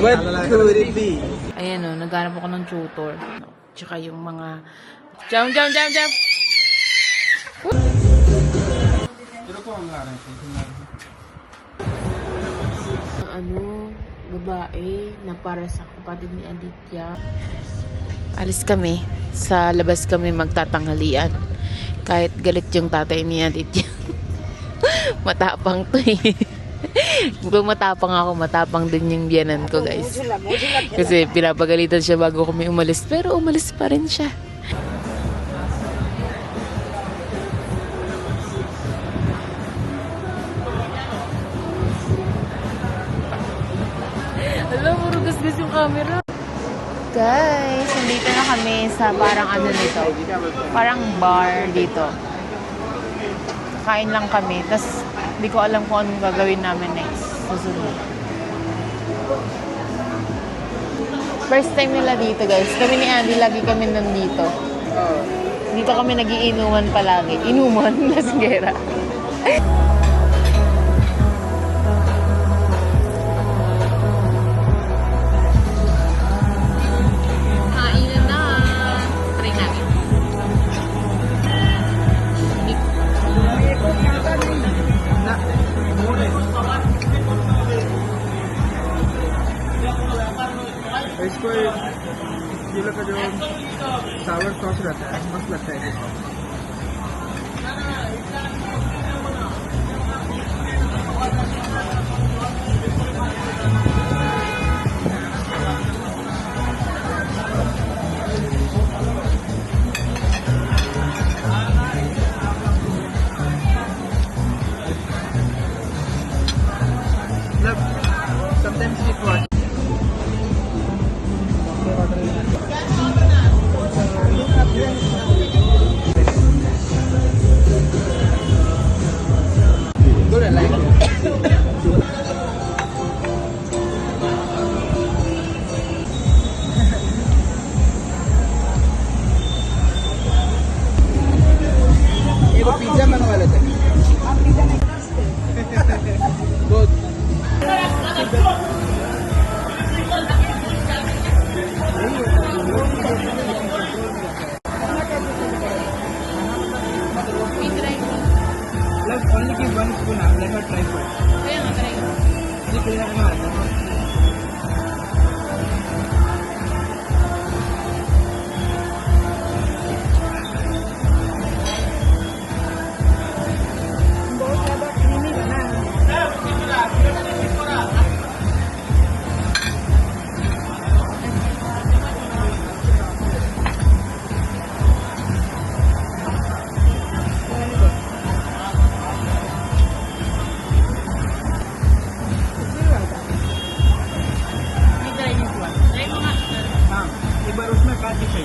What could it be? Ayan o, naghanap ako ng tutor. Tsaka yung mga... Jump, jump, jump, jump! Ano, babae na para sa kapatid ni Aditya. Alis kami. Sa labas kami magtatanghalian. Kahit galit yung tatay ni Aditya. matapang to eh. Kung matapang ako, matapang din yung biyanan ko guys. Kasi pinapagalitan siya bago kami umalis. Pero umalis pa rin siya. Alam mo, gas yung camera. Guys, nandito na kami sa parang ano nito. Parang bar dito. Kain lang kami. Tapos, hindi ko alam kung anong gagawin namin next. Susunod. First time nila dito, guys. Kami ni Andy, lagi kami nandito. Dito kami nagiinuman palagi. Inuman, lasgera. इसको ये लोग का जो सावर सॉस रहता है मस्त लगता है।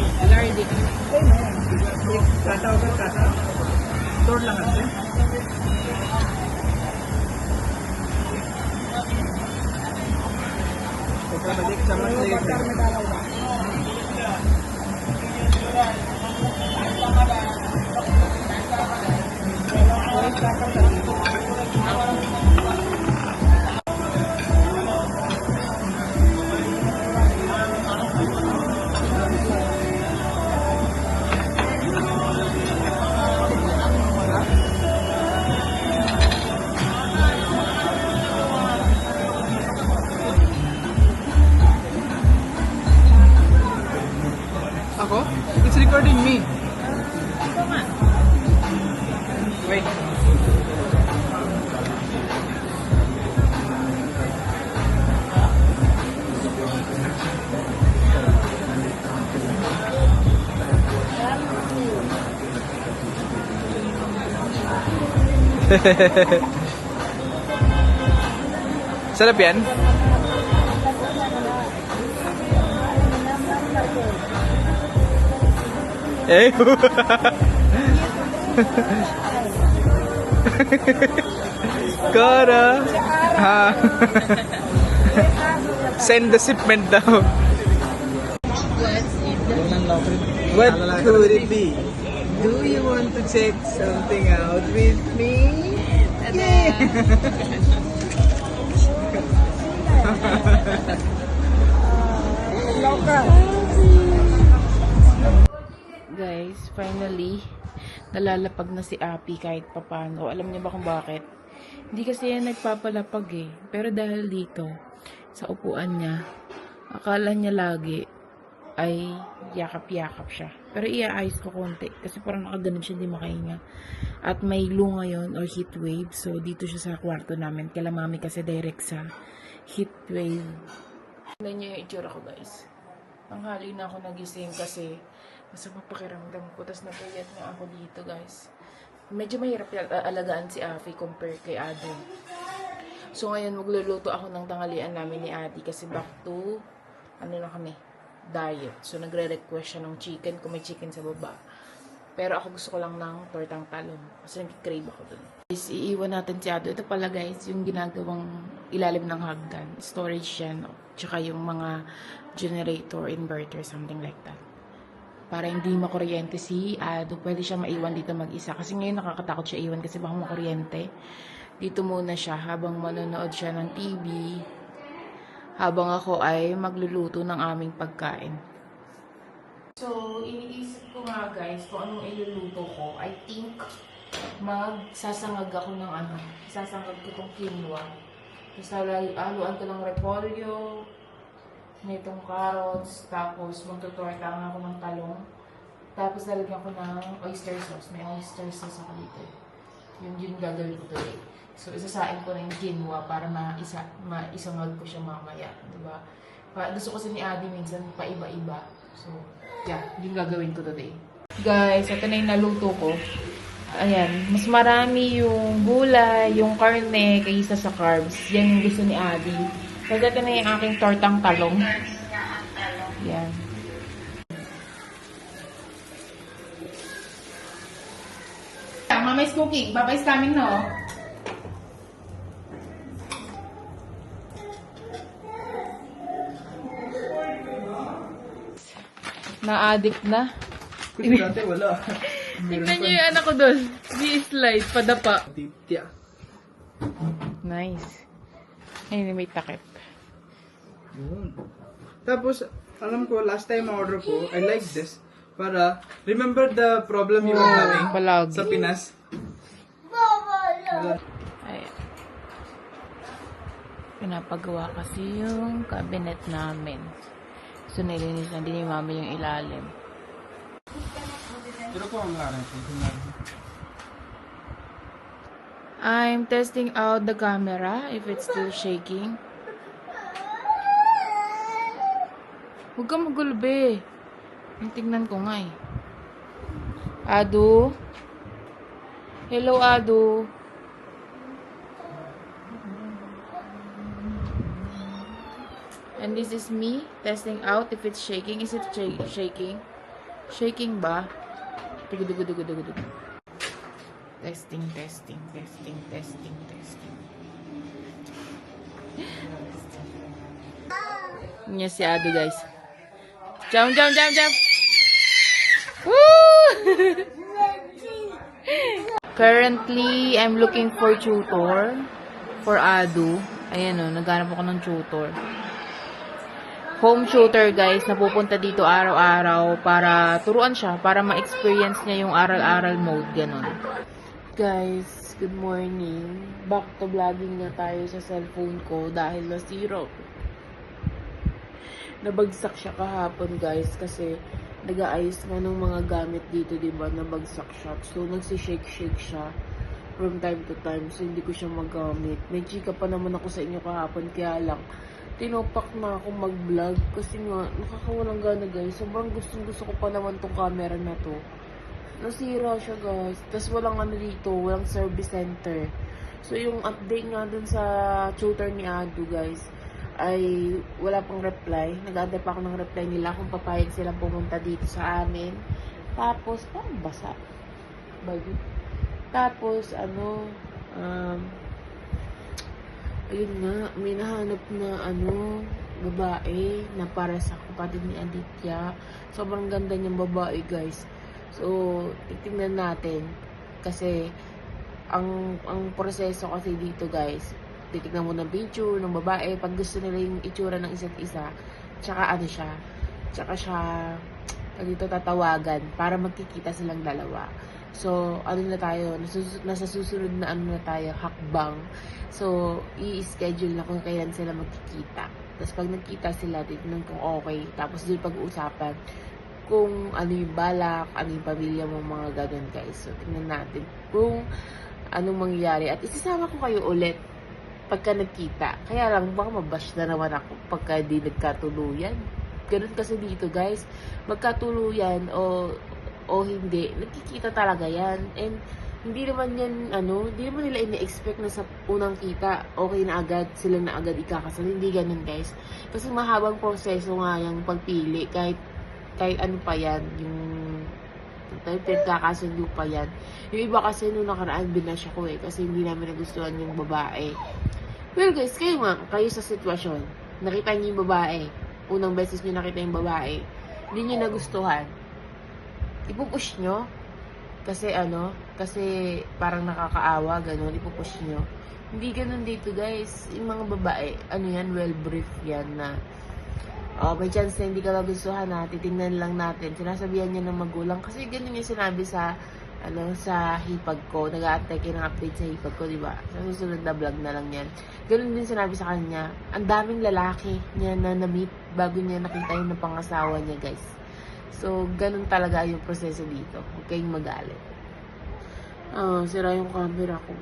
LRD. Kataw ka kataw. Door lang kasi. Pagkabalik sa mga Thank you. It's recording me. Wait. Sarap yan? Eh? Ew. Cara, Ha. Send the shipment down. What could it be? Do you want to check something out with me? Yeah. Local. Guys, finally, nalalapag na si Api kahit papano. Alam niyo ba kung bakit? Hindi kasi yan nagpapalapag eh. Pero dahil dito, sa upuan niya, akala niya lagi ay yakap-yakap siya. Pero iaayos ko konti kasi parang nakaganon siya, hindi makahinga. At may lu ngayon or heat wave. So, dito siya sa kwarto namin. Kala mami kasi direct sa heat wave. Tignan niyo yung itsura ko guys. Tanghali na ako nagising kasi masama pakiramdam ko. Tapos napuyat nga ako dito guys. Medyo mahirap alagaan si Afi compare kay Ado. So ngayon magluluto ako ng tanghalian namin ni Adi kasi back to ano na kami, diet. So nagre-request siya ng chicken kung may chicken sa baba. Pero ako gusto ko lang ng tortang talong kasi nag-crave ako dun. Guys, iiwan natin si Ado. Ito pala guys, yung ginagawang ilalim ng hagdan. Storage yan. Tsaka yung mga generator, inverter, something like that. Para hindi makuryente si Ado, pwede siya maiwan dito mag-isa. Kasi ngayon nakakatakot siya iwan kasi baka makuryente. Dito muna siya habang manonood siya ng TV. Habang ako ay magluluto ng aming pagkain. So, iniisip ko nga guys kung anong iluluto ko. I think magsasangag ako ng ano. Sasangag ko tong quinoa. Tapos haluan ko ng repolyo, nitong carrots, tapos magtutorta nga ako ng talong. Tapos lalagyan ko ng oyster sauce. May oyster sauce ako dito. Yun yung gagawin ko today. So, isasain ko na yung quinoa para maisa, maisangag ko siya mamaya. Diba? Pa, gusto kasi ni Adi minsan paiba-iba. So, yeah, yung gagawin ko today. Guys, ito na yung naluto ko. Ayan, mas marami yung gulay, yung karne, kaysa sa carbs. Yan yung gusto ni Adi. So, ito na yung aking tortang talong. Yan. Mama's cooking. Papa's coming, no? Na-addict na. Kasi dati wala. Tingnan niyo yung anak ko doon. G-slide, padapa. Titya. Nice. Ayun, may takip. Yun. Tapos, alam ko, last time order ko, I like this. Para, remember the problem you were having Palagi. sa Pinas? Ayan. Pinapagawa kasi yung cabinet namin. So, nilinisan din ni mama yung ilalim. I'm testing out the camera if it's still shaking. Huwag kang magulo, be. Tingnan ko nga eh. Adu? Hello, Adu. And this is me testing out if it's shaking. Is it sh- shaking? Shaking ba? Dugudugudugudugudugu. Home tutor, guys, na pupunta dito araw-araw para turuan siya, para ma-experience niya yung aral-aral mode, ganun. Guys, good morning. Back to vlogging na tayo sa cellphone ko dahil nasira. Nabagsak siya kahapon, guys, kasi nag-aayos nga ng mga gamit dito, di ba? Nabagsak siya. So, nagsishake-shake siya from time to time. So, hindi ko siya magamit. May chika pa naman ako sa inyo kahapon, kaya lang, tinopak na ako mag-vlog kasi nga, nakakawalang gana, guys. Sobrang gustong gusto ko pa naman tong camera na to. Nasira siya, guys. Tapos walang ano dito, walang service center. So, yung update nga dun sa tutor ni Ado, guys, ay wala pang reply. Nag-aantay pa ako ng reply nila kung papayag silang pumunta dito sa amin. Tapos, parang basa. Bago. Tapos, ano, um, ayun nga, may nahanap na, ano, babae na para sa kapatid ni Aditya. Sobrang ganda niyang babae, guys. So, titingnan natin. Kasi, ang ang proseso kasi dito, guys, titignan mo ng picture ng babae pag gusto nila yung itsura ng isa't isa tsaka ano siya tsaka siya dito tatawagan para magkikita silang dalawa. So, ano na tayo, nasa susunod na ano na tayo, hakbang. So, i-schedule na kung kailan sila magkikita. Tapos pag nagkita sila, titignan kung okay. Tapos doon pag-uusapan kung ano yung balak, ano yung pamilya mo, mga ganun guys. So, tingnan natin kung anong mangyayari. At isasama ko kayo ulit pagka nagkita. Kaya lang, baka mabash na naman ako pagka di nagkatuluyan. Ganun kasi dito guys. Magkatuluyan o o hindi, nagkikita talaga yan. And hindi naman yan, ano, hindi naman nila ini-expect na sa unang kita, okay na agad, sila na agad ikakasal. Hindi ganun guys. Kasi mahabang proseso nga yung pagpili, kahit, kahit ano pa yan, yung tayo pinagkakasundo pa yan. Yung iba kasi nung nakaraan, binash ako eh, kasi hindi namin nagustuhan yung babae. Well guys, kayo nga, kayo sa sitwasyon, nakita niyo yung babae, unang beses niyo nakita yung babae, hindi niyo nagustuhan, ipupush nyo, kasi ano, kasi parang nakakaawa, ganun, ipupush nyo. Hindi ganun dito guys, yung mga babae, ano yan, well briefed yan na, oh, may chance na hindi ka magustuhan na, titingnan lang natin, sinasabihan niya ng magulang, kasi ganun yung sinabi sa, ano, sa hipag ko, nag-aantay kayo ng update sa hipag ko, di ba? Sa susunod na vlog na lang yan. Ganun din sinabi sa kanya, ang daming lalaki niya na na-meet bago niya nakita yung pangasawa niya, guys. So, ganun talaga yung proseso dito. Huwag kayong magalit. Ah, sira yung camera ko.